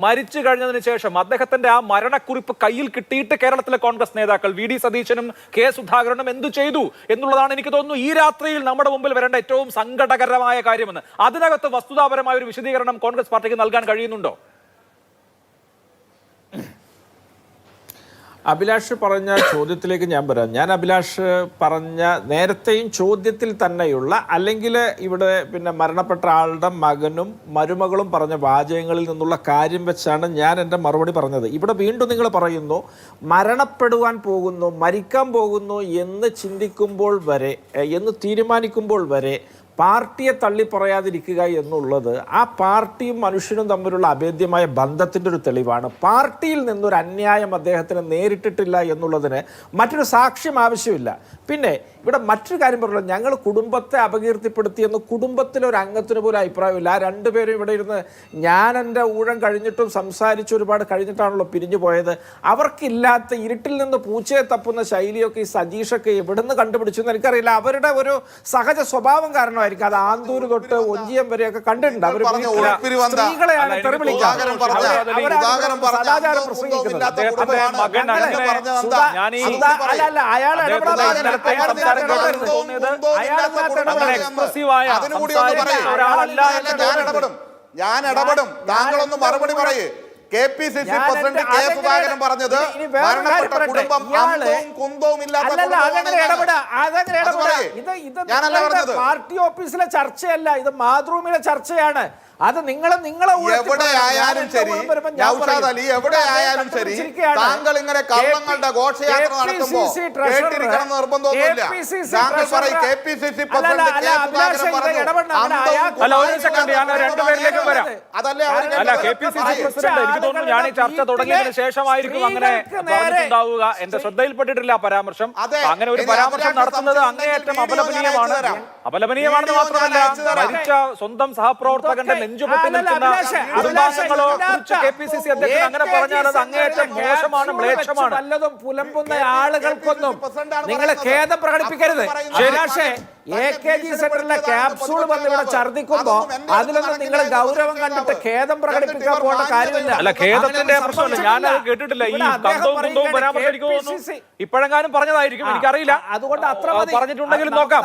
മരിച്ചു കഴിഞ്ഞതിന് ശേഷം അദ്ദേഹത്തിന്റെ ആ മരണക്കുറിപ്പ് കയ്യിൽ കിട്ടിയിട്ട് കേരളത്തിലെ കോൺഗ്രസ് നേതാക്കൾ വി ഡി സതീശനും കെ സുധാകരനും എന്തു ചെയ്തു എന്നുള്ളതാണ് എനിക്ക് തോന്നുന്നു ഈ രാത്രിയിൽ നമ്മുടെ മുമ്പിൽ വരേണ്ട ഏറ്റവും സങ്കടകരമായ കാര്യമെന്ന്. അതിനകത്ത് വസ്തുതാപരമായ ഒരു വിശദീകരണം കോൺഗ്രസ് പാർട്ടിക്ക് നൽകാൻ കഴിയുന്നുണ്ടോ? അഭിലാഷ് പറഞ്ഞ ചോദ്യത്തിലേക്ക് ഞാൻ വരാം. ഞാൻ അഭിലാഷ് പറഞ്ഞ നേരത്തെയും ചോദ്യത്തിൽ തന്നെയുള്ള അല്ലെങ്കിൽ ഇവിടെ പിന്നെ മരണപ്പെട്ട ആളുടെ മകനും മരുമകളും പറഞ്ഞ വാചകങ്ങളിൽ നിന്നുള്ള കാര്യം വെച്ചാണ് ഞാൻ എന്റെ മറുപടി പറഞ്ഞത്. ഇവിടെ വീണ്ടും നിങ്ങൾ പറയുന്നു മരണപ്പെടുവാൻ പോകുന്നു മരിക്കാൻ പോകുന്നു എന്ന് ചിന്തിക്കുമ്പോൾ വരെ എന്ന് തീരുമാനിക്കുമ്പോൾ വരെ പാർട്ടിയെ തള്ളി പറയാതിരിക്കുക എന്നുള്ളത് ആ പാർട്ടിയും മനുഷ്യനും തമ്മിലുള്ള അഭേദ്യമായ ബന്ധത്തിന്റെ ഒരു തെളിവാണ്. പാർട്ടിയിൽ നിന്നൊരു അന്യായം അദ്ദേഹത്തിന് നേരിട്ടിട്ടില്ല എന്നുള്ളതിന് മറ്റൊരു സാക്ഷ്യം ആവശ്യമില്ല. പിന്നെ ഇവിടെ മറ്റൊരു കാര്യം പറഞ്ഞത് ഞങ്ങൾ കുടുംബത്തെ അപകീർത്തിപ്പെടുത്തിയെന്ന് കുടുംബത്തിലെ ഒരു അംഗത്തിന് പോലും അഭിപ്രായമില്ല. ആ രണ്ടുപേരും ഇവിടെ ഇരുന്ന് ഞാൻ എന്റെ ഊഴം കഴിഞ്ഞിട്ടും സംസാരിച്ച് ഒരുപാട് കഴിഞ്ഞിട്ടാണല്ലോ പിരിഞ്ഞു പോയത്. അവർക്കില്ലാത്ത ഇരുട്ടിൽ നിന്ന് പൂച്ചയെ തപ്പുന്ന ശൈലിയൊക്കെ ഈ സജീഷൊക്കെ എവിടെ നിന്ന് കണ്ടുപിടിച്ചു എന്ന് എനിക്കറിയില്ല. അവരുടെ ഒരു സഹജ സ്വഭാവം കാരണമായിരിക്കും അത് ആന്തൂര് തൊട്ട് ഒഞ്ചിയം വരെയൊക്കെ കണ്ടിട്ടുണ്ട്. അവർ സ്ത്രീകളെയാണ് സദാചാരം പ്രസംഗിക്കുന്നത്. ഞാൻ. ഒരാളല്ല ഇടപെടും താങ്കളൊന്ന് മറുപടി പറയേ. K P C C president K Sudhakaran പറഞ്ഞത് മരണപ്പെട്ട കുടുംബം അന്തവും കുന്തവും ഇല്ലാത്ത ഞാനല്ല പറഞ്ഞത്. പാർട്ടി ഓഫീസിലെ ചർച്ചയല്ല ഇത് മാതൃഭൂമിയിലെ ചർച്ചയാണ്. അത് നിങ്ങൾ നിങ്ങളെ എവിടെ ആയാലും ശരി. അലി എവിടെ ആയാലും ശരി. താങ്കൾ ഇങ്ങനെ കള്ളങ്ങളുടെ ഘോഷയാത്ര നടത്തുമ്പോൾ കേട്ടിരിക്കണം നിർബന്ധമൊന്നുമില്ല. താങ്കൾ പറയും. K P C C. അതല്ലേ എനിക്ക് തോന്നുന്നു ചർച്ച തുടങ്ങിയതിന് ശേഷമായിരിക്കും അങ്ങനെ പറഞ്ഞിട്ടുണ്ടാവുക എന്റെ ശ്രദ്ധയിൽപ്പെട്ടിട്ടില്ല പരാമർശം. അങ്ങനെ ഒരു പരാമർശം നടത്തുന്നത് അങ്ങേയറ്റം അപലപനീയമാണ്. അപലപനീയമാണെന്ന് മാത്രമല്ല മരിച്ച സ്വന്തം സഹപ്രവർത്തകന്റെ നെഞ്ചുപൊട്ടി അല്ലല്ല, നിൽക്കുന്ന അഭിലാഷേ, കുടുംബാംഗങ്ങളോ അഭിലാഷേ, കെ പി സി സി അധ്യക്ഷൻ അങ്ങനെ പറഞ്ഞാൽ അത് അങ്ങേയറ്റം മോശമാണ് മ്ലേച്ഛമാണ്. വല്ലതും പുലമ്പുന്ന ആളുകൾക്കൊന്നും നിങ്ങൾ. ഖേദം പ്രകടിപ്പിക്കരുത്. അപ്പോൾ അഭിലാഷേ എ കെ ജി സെന്ററിലെ ക്യാപ്സൂൾ വന്ന് ഇവിടെ ഛർദിക്കുമ്പോ അതിലൊന്നും നിങ്ങൾ ഗൗരവം കണ്ടിട്ട് ഖേദം പ്രകടിപ്പിക്കാൻ പോകേണ്ട കാര്യമില്ല. അല്ല ഖേദത്തിന്റെ പ്രശ്നമല്ല. ഞാൻ കേട്ടിട്ടില്ല. ഈ കന്തവും ഇപ്പോഴെങ്ങാനും പറഞ്ഞതായിരിക്കും. എനിക്കറിയില്ല. അതുകൊണ്ട് അത്ര. പറഞ്ഞിട്ടുണ്ടെങ്കിലും നോക്കാം.